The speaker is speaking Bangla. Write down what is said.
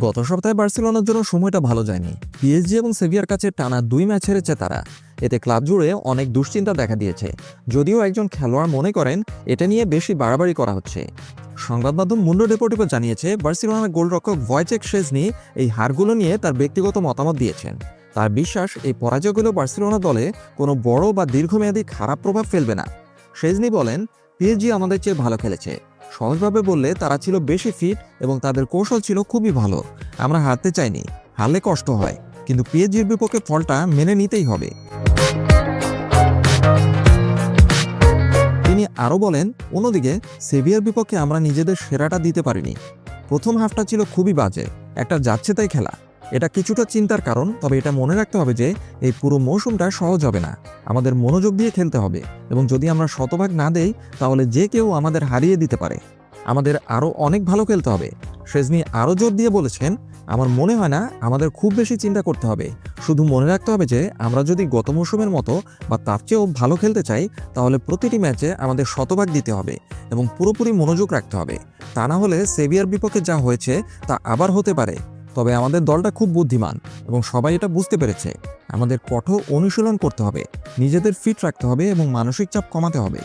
গত সপ্তাহে বার্সেলোনার জন্য সময়টা ভালো যায়নি। পিএসজি এবং সেভিয়ার কাছে টানা দুই ম্যাচ হেরেছে তারা। এতে ক্লাব জুড়ে অনেক দুশ্চিন্তা দেখা দিয়েছে। যদিও একজন খেলোয়াড় মনে করেন, এটা নিয়ে বেশি বাড়াবাড়ি করা হচ্ছে। সংবাদ মাধ্যম মুন্ডো ডেপোর্টিভো জানিয়েছে, বার্সেলোনার গোলরক্ষক ভয়চেক শেজনি এই হারগুলো নিয়ে তার ব্যক্তিগত মতামত দিয়েছেন। তার বিশ্বাস, এই পরাজয়গুলো বার্সেলোনা দলে কোনো বড় বা দীর্ঘমেয়াদী খারাপ প্রভাব ফেলবে না। শেজনি বলেন পিএসজি আমাদের চেয়ে ভালো খেলেছে। সহজভাবে বললে তারা ছিল বেশি ফিট এবং তাদের কৌশল ছিল খুবই ভালো। আমরা হারতে চাইনি, হারলে কষ্ট হয়, কিন্তু পিএসজির বিপক্ষে ফলটা মেনে নিতেই হবে। তিনি আরও বলেন, অন্যদিকে সেভিয়ার বিপক্ষে আমরা নিজেদের সেরাটা দিতে পারিনি। প্রথম হাফটা ছিল খুবই বাজে, একটা যাচ্ছে তাই খেলা। এটা কিছুটা চিন্তার কারণ, তবে এটা মনে রাখতে হবে যে, এই পুরো মৌসুমটা সহজ হবে না। আমাদের মনোযোগ দিয়ে খেলতে হবে এবং যদি আমরা শতভাগ না দেই, তাহলে যে কেউ আমাদের হারিয়ে দিতে পারে। আমাদের আরও অনেক ভালো খেলতে হবে। শেজনি আরও জোর দিয়ে বলেছেন, আমার মনে হয় না আমাদের খুব বেশি চিন্তা করতে হবে। শুধু মনে রাখতে হবে যে, আমরা যদি গত মৌসুমের মতো বা তার চেয়েও ভালো খেলতে চাই, তাহলে প্রতিটি ম্যাচে আমাদের শতভাগ দিতে হবে এবং পুরোপুরি মনোযোগ রাখতে হবে। তা না হলে সেভিয়ার বিপক্ষে যা হয়েছে, তা আবার হতে পারে। তবে আমাদের দলটা খুব বুদ্ধিমান এবং সবাই এটা বুঝতে পেরেছে। আমাদের কঠোর অনুশীলন করতে হবে, নিজেদের ফিট রাখতে হবে এবং মানসিক চাপ কমাতে হবে।